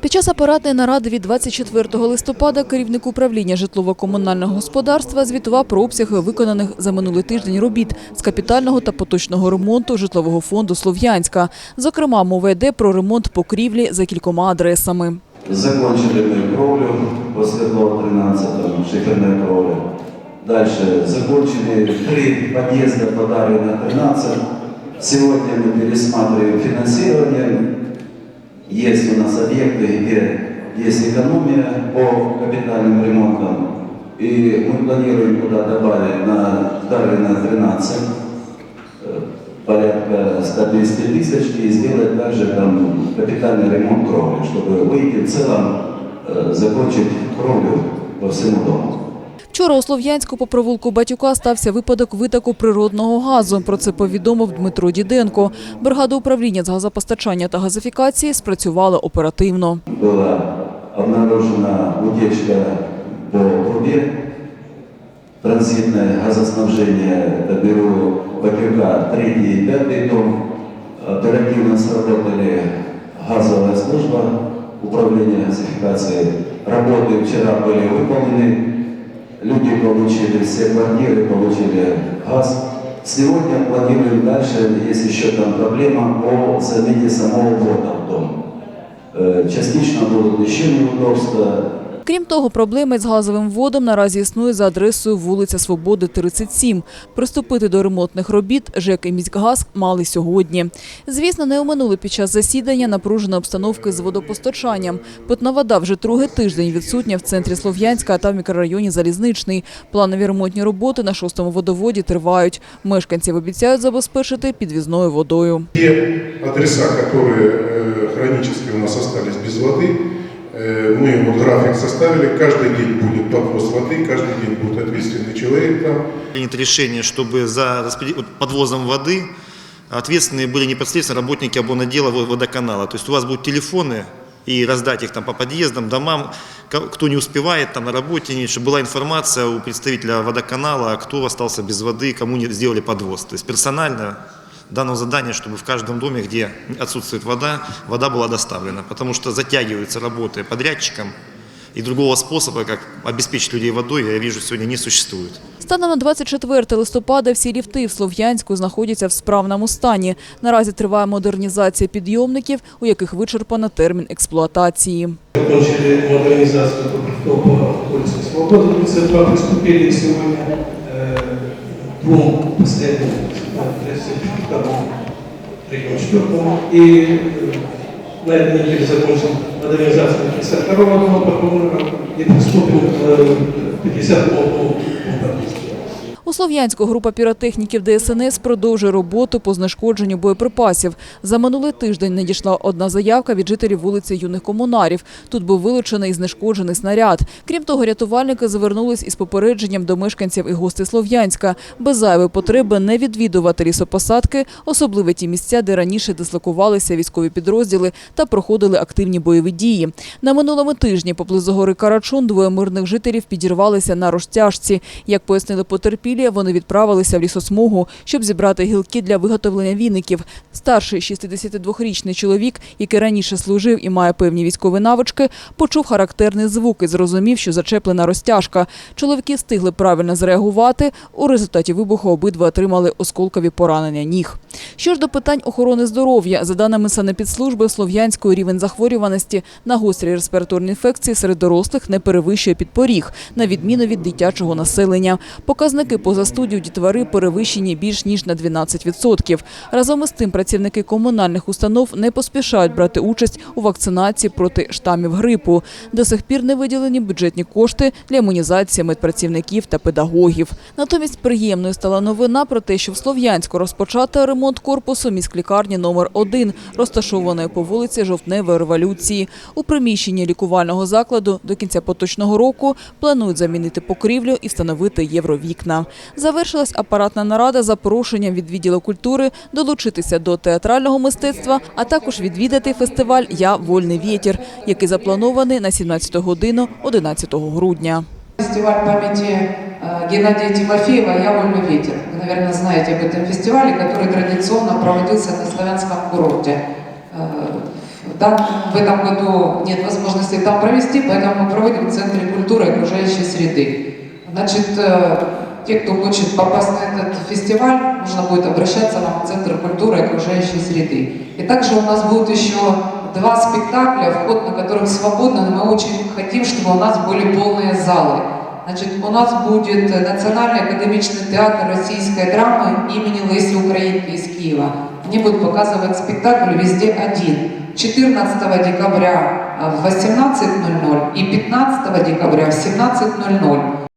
Під час апаратної наради від 24 листопада керівник управління житлово-комунального господарства звітував про обсяги виконаних за минулий тиждень робіт з капітального та поточного ремонту житлового фонду Слов'янська. Зокрема, мова йде про ремонт покрівлі за кількома адресами. Закончили мы кровлю по Свердлова 13, шиферная кровля. Дальше закончили три подъезда по Дарвина 13. Сегодня мы пересматриваем финансирование. Есть у нас объекты, где есть экономия по капитальным ремонтам. И мы планируем туда добавить на Дарвина 13 э, порядка 100-200 тысяч и сделать также там капитальный ремонт кровли, чтобы выйти в целом, э, закончить кровлю по всему дому. Вчора у Слов'янську по провулку Батюка стався випадок витоку природного газу. Про це повідомив Дмитро Діденко. Бригада управління з газопостачання та газифікації спрацювала оперативно. Была обнаружена утечка по трубе, транзитное газоснабжение, это бюро Батюка, третий и пятый дом. Оперативно сработали газовая служба управления газификацией. Работы вчера были выполнены, люди получили, все квартиры получили газ. Сегодня планируем дальше, есть еще там проблема по замене самого входа в дом. Э, Частично будут еще неудобства. Крім того, проблеми з газовим вводом наразі існують за адресою вулиця Свободи, 37. Приступити до ремонтних робіт ЖЕК і міськгаз мали сьогодні. Звісно, не оминули під час засідання напружена обстановки з водопостачанням. Питна вода вже другий тиждень відсутня в центрі Слов'янська та в мікрорайоні Залізничний. Планові ремонтні роботи на шостому водоводі тривають. Мешканців обіцяють забезпечити підвізною водою. Те адреса, которые э, хронически у нас остались без воды, э, Мы вот график составили, каждый день будет подвоз воды, каждый день будет ответственный человек там. Принято решение, чтобы за подвозом воды ответственные были непосредственно работники обонодела во- водоканала. То есть у вас будут телефоны и раздать их там по подъездам, домам, кто не успевает там на работе, чтобы была информация у представителя водоканала, кто остался без воды, кому не сделали подвоз. То есть персонально данного задания, чтобы в каждом доме, где отсутствует вода, вода была доставлена. Потому что затягиваются работы подрядчикам, и другого способа, как обеспечить людей водой, я вижу, сегодня не существует. Станом на 24 листопада всі ліфти в Слов'янську знаходяться в справному стані. Наразі триває модернізація підйомників, у яких вичерпано термін експлуатації. Закончили модернизацию по улице Свободы, 32, приступили сегодня э, к двум последним, да, второму, третьему, четвертому. И э, на этой неделе закончим модернизацию 52 дома по Коммунарам и приступим э, к 52 дому по У Слов'янську група піротехніків ДСНС продовжує роботу по знешкодженню боєприпасів. За минулий тиждень надійшла одна заявка від жителів вулиці юних комунарів. Тут був вилучений і знешкоджений снаряд. Крім того, рятувальники звернулись із попередженням до мешканців і гостей Слов'янська. Без зайвої потреби не відвідувати лісопосадки, особливо ті місця, де раніше дислокувалися військові підрозділи та проходили активні бойові дії. На минулому тижні поблизу гори Карачун двоє мирних жителів підірвалися на розтяжці. Як пояснили потерпілі, вони відправилися в лісосмугу, щоб зібрати гілки для виготовлення віників. Старший 62-річний чоловік, який раніше служив і має певні військові навички, почув характерний звук і зрозумів, що зачеплена розтяжка. Чоловіки встигли правильно зреагувати. У результаті вибуху обидва отримали осколкові поранення ніг. Що ж до питань охорони здоров'я, за даними санепідслужби, Слов'янської рівень захворюваності на гострі респіраторні інфекції серед дорослих не перевищує підпоріг, на відміну від дитячого населення. Показники поза студію дітвори перевищені більш ніж на 12%. Разом із тим працівники комунальних установ не поспішають брати участь у вакцинації проти штамів грипу. До сих пір не виділені бюджетні кошти для імунізації медпрацівників та педагогів. Натомість приємною стала новина про те, що в Слов'янську розпочато ремонт корпусу міськлікарні номер 1 розташованої по вулиці Жовтневої революції. У приміщенні лікувального закладу до кінця поточного року планують замінити покрівлю і встановити євровікна. Завершилась апаратна нарада за порушенням від відділу культури долучитися до театрального мистецтва, а також відвідати фестиваль Я вольний вітер, який запланований на 17 годину 11 грудня. Фестиваль памяти э, Геннадия Тимофеева «Я вольный ветер». Вы, наверное, знаете об этом фестивале, который традиционно проводился на славянском курорте. Э, Да, в этом году нет возможности там провести, поэтому мы проводим в Центре культуры и окружающей среды. Значит, э, те, кто хочет попасть на этот фестиваль, нужно будет обращаться нам в Центр культуры и окружающей среды. И также у нас будут еще два спектакля, вход на которых свободный, но мы очень хотим, чтобы у нас были полные залы. Значит, у нас будет Национальный академичный театр российской драмы имени Леси Украинки из Киева. Они будут показывать спектакль везде один. 14 декабря в 18.00 и 15 декабря в 17.00.